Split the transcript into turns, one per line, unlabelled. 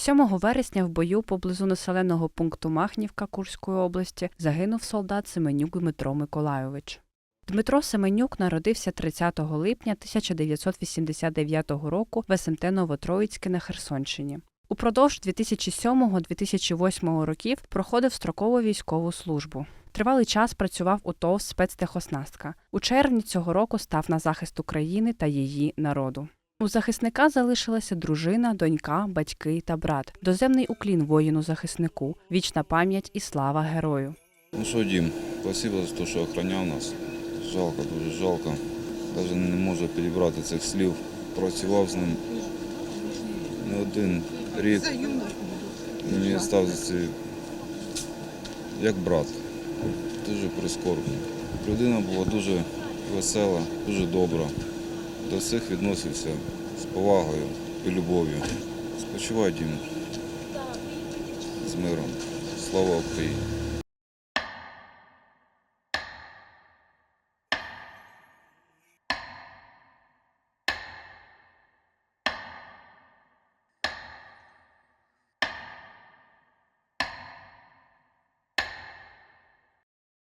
7 вересня в бою поблизу населеного пункту Махнівка Курської області загинув солдат Семенюк Дмитро Миколайович. Дмитро Семенюк народився 30 липня 1989 року в СМТ Новотроїцьке на Херсонщині. Упродовж 2007-2008 років проходив строкову військову службу. Тривалий час працював у ТОВ спецтехоснастка. У червні цього року став на захист України та її народу. У захисника залишилася дружина, донька, батьки та брат. Доземний уклін воїну-захиснику, вічна пам'ять і слава герою.
Ну що, Дім, спасибо за те, що охороняв нас. Жалко, дуже жалко. Навіть не можу підібрати цих слів. Працював з ним не один рік. Мені став за це як брат. Дуже прискорбно. Людина була дуже весела, дуже добра. До всіх відносився з повагою і любов'ю. Спочивай, Дім. З миром. Слава Україні!